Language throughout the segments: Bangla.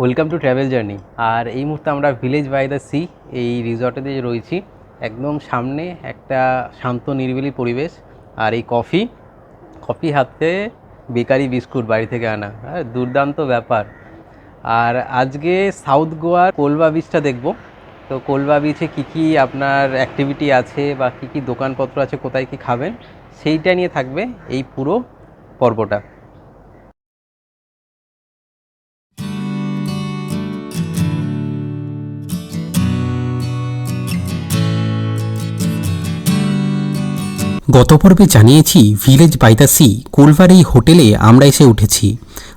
ওয়েলকাম টু ট্রাভেল জার্নি আর এই মুহূর্তে আমরা ভিলেজ বাই দ্য সি এই রিসর্টেতে রয়েছি, একদম সামনে একটা শান্ত, নিরিবিলি পরিবেশ আর এই কফি কফি হাতে বেকারি বিস্কুট বাড়ি থেকে আনা। হ্যাঁ দুর্দান্ত ব্যাপার। আর আজকে সাউথ গোয়ার কোলবা বিচটা দেখব। তো কোলবা বিচে কী কী আপনার অ্যাক্টিভিটি আছে বা কী কী দোকানপত্র আছে, কোথায় কী খাবেন, সেইটা নিয়ে থাকবে এই পুরো পর্বটা। গত পর্বে জানিয়েছি, ভিলেজ বাই দ্য সি, কোলভার এই হোটেলে আমরা এসে উঠেছি।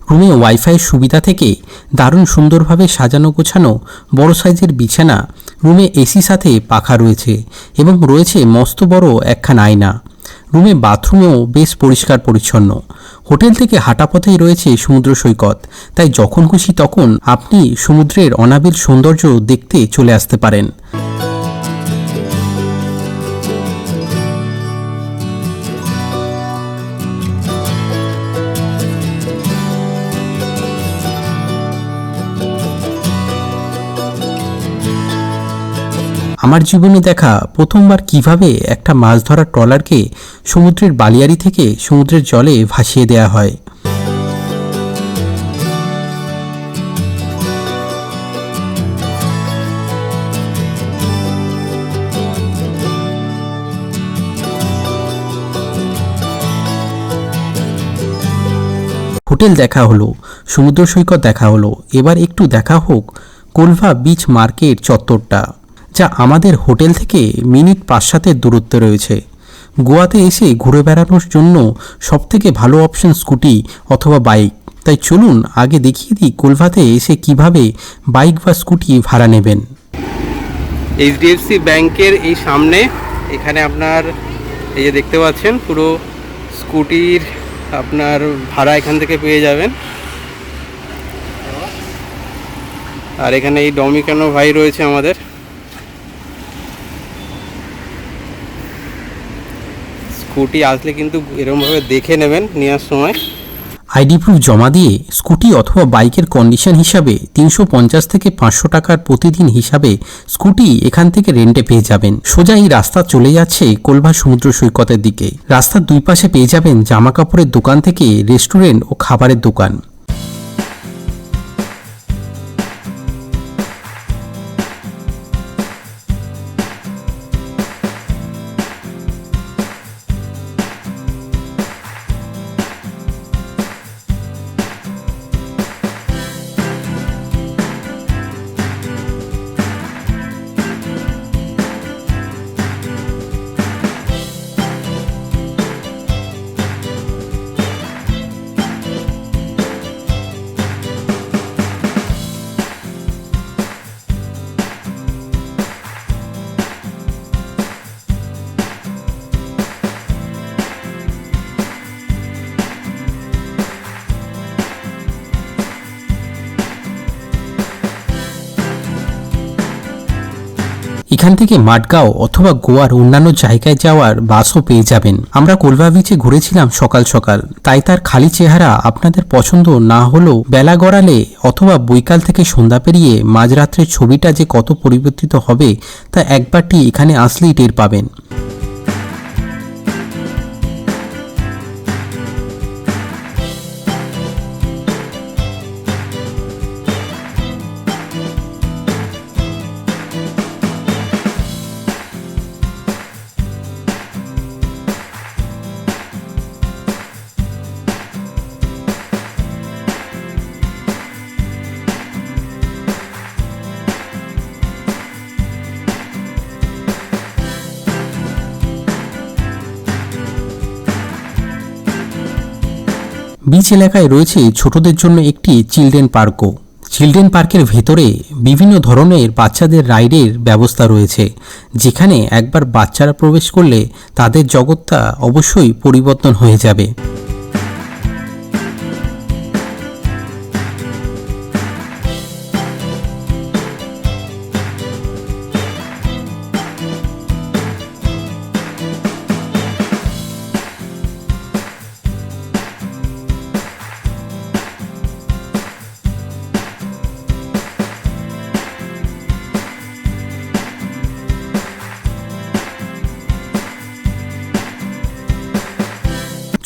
রুমে ওয়াইফাইয়ের সুবিধা থেকে দারুণ সুন্দরভাবে সাজানো গোছানো বড় সাইজের বিছানা, রুমে এসি সাথে পাখা রয়েছে এবং রয়েছে মস্ত বড় একখান আয়না। রুমে বাথরুমেও বেশ পরিষ্কার পরিচ্ছন্ন। হোটেল থেকে হাঁটা পথেই রয়েছে সমুদ্র সৈকত, তাই যখন খুশি তখন আপনি সমুদ্রের অনাবিল সৌন্দর্য দেখতে চলে আসতে পারেন। আমার জীবনে দেখা প্রথমবার কীভাবে একটা মাছ ধরার ট্রলারকে সমুদ্রের বালিয়াড়ি থেকে সমুদ্রের জলে ভাসিয়ে দেয়া হয়। হোটেল দেখা হলো, সমুদ্র সৈকত দেখা হলো, এবার একটু দেখা হোক কোলভা বিচ মার্কেট চত্বরটা। যা আমাদের হোটেল থেকে মিনিট পাঁচ সাতের দূরত্বে রয়েছে। গোয়াতে এসে ঘুরে বেড়ানোর জন্য সবথেকে ভালো অপশন স্কুটি অথবা বাইক। তাই চলুন আগে দেখিয়ে দিই কোলভাতে এসে কীভাবে বাইক বা স্কুটি ভাড়া নেবেন। এইচডিএফসি ব্যাংকের এই সামনে এখানে আপনার এই যে দেখতে পাচ্ছেন পুরো স্কুটির আপনার ভাড়া এখান থেকে পেয়ে যাবেন। আর এখানে এই ডমিকানো ভাই রয়েছে আমাদের। স্কুটি আসলে কিন্তু এরকমভাবে দেখে নেবেন নেওয়ার সময়। আইডি প্রুফ জমা দিয়ে স্কুটি অথবা বাইকের কন্ডিশন হিসাবে তিনশো পঞ্চাশ থেকে পাঁচশো টাকার প্রতিদিন হিসাবে স্কুটি এখান থেকে রেন্টে পেয়ে যাবেন। সোজা এই রাস্তা চলে যাচ্ছে কোলভা সমুদ্র সৈকতের দিকে। রাস্তার দুই পাশে পেয়ে যাবেন জামা কাপড়ের দোকান থেকে রেস্টুরেন্ট ও খাবারের দোকান। এখান থেকে মাটগাঁও অথবা গোয়ার অন্যান্য জায়গায় যাওয়ার বাসও পেয়ে যাবেন। আমরা কোলবা বিচে ঘুরেছিলাম সকাল সকাল। তাই তার খালি চেহারা আপনাদের পছন্দ না হলেও বেলা গড়ালে অথবা বৈকাল থেকে সন্ধ্যা পেরিয়ে মাঝরাত্রের ছবিটা যে কত পরিবর্তিত হবে তা একবারটি এখানে আসলেই টের পাবেন। বিচ এলাকায় রয়েছে ছোটদের জন্য একটি চিলড্রেন পার্কও। চিলড্রেন পার্কের ভেতরে বিভিন্ন ধরনের বাচ্চাদের রাইডের ব্যবস্থা রয়েছে, যেখানে একবার বাচ্চারা প্রবেশ করলে তাদের জগৎটা অবশ্যই পরিবর্তন হয়ে যাবে।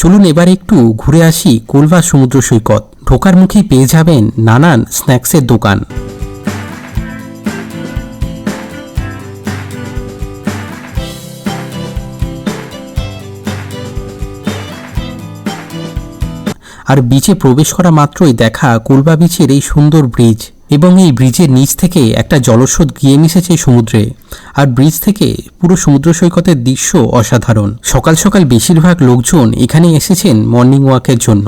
চলুন এবার একটু ঘুরে আসি কোলভা সমুদ্র সৈকত। ঢোকার মুখেই পেয়ে যাবেন নানান স্ন্যাক্সের দোকান। আর বিচে প্রবেশ করা মাত্রই দেখা কোলবা বিচের এই সুন্দর ব্রিজ এবং এই ব্রিজের নিচ থেকে একটা জলস্রোত গিয়ে মিশেছে সমুদ্রে। আর ব্রিজ থেকে পুরো সমুদ্র সৈকতের দৃশ্য অসাধারণ। সকাল সকাল বেশিরভাগ লোকজন এখানে এসেছেন মর্নিং ওয়াকের জন্য।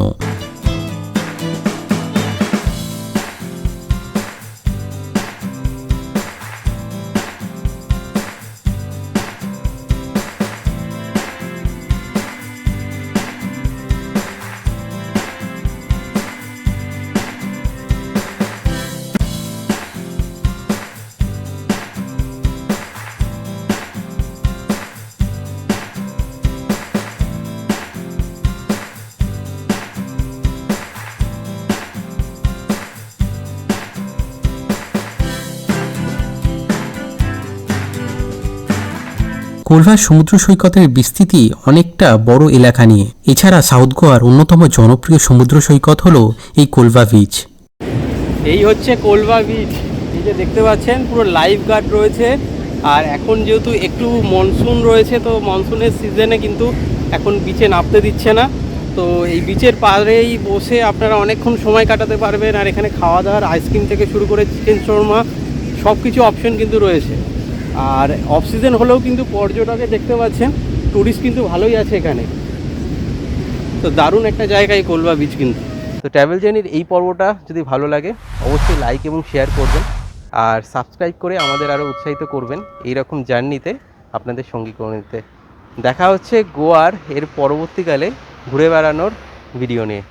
কোলভা সমুদ্র সৈকতের বিস্তৃতি অনেকটা বড় এলাকা নিয়ে। এছাড়া সাউথ গোয়ার অন্যতম জনপ্রিয় সমুদ্র সৈকত হলো এই কোলভা বিচ এই হচ্ছে কোলবা বিচ এই যে দেখতে পাচ্ছেন, পুরো লাইফ গার্ড রয়েছে। আর এখন যেহেতু একটু মনসুন রয়েছে, তো মনসুনের সিজনে কিন্তু এখন বিচে নামতে দিচ্ছে না। তো এই বিচের পাড়েই বসে আপনারা অনেকক্ষণ সময় কাটাতে পারবেন। আর এখানে খাওয়া দাওয়ার আইসক্রিম থেকে শুরু করে চিকেন শর্মা সব কিছু অপশন কিন্তু রয়েছে। আর অফ সিজন হলেও কিন্তু পর্যটকে দেখতে পাচ্ছেন ট্যুরিস্ট কিন্তু ভালোই আছে এখানে। তো দারুণ একটা জায়গা এই কোলবা বিচ কিন্তু। তো ট্রাভেল জার্নির এই পর্বটা যদি ভালো লাগে, অবশ্যই লাইক এবং শেয়ার করবেন। আর সাবস্ক্রাইব করে আমাদের আরও উৎসাহিত করবেন এই রকম জার্নিতে আপনাদের সঙ্গী করে নিতে। দেখা হচ্ছে গোয়ার এর পরবর্তীকালে ঘুরে বেড়ানোর ভিডিও নিয়ে।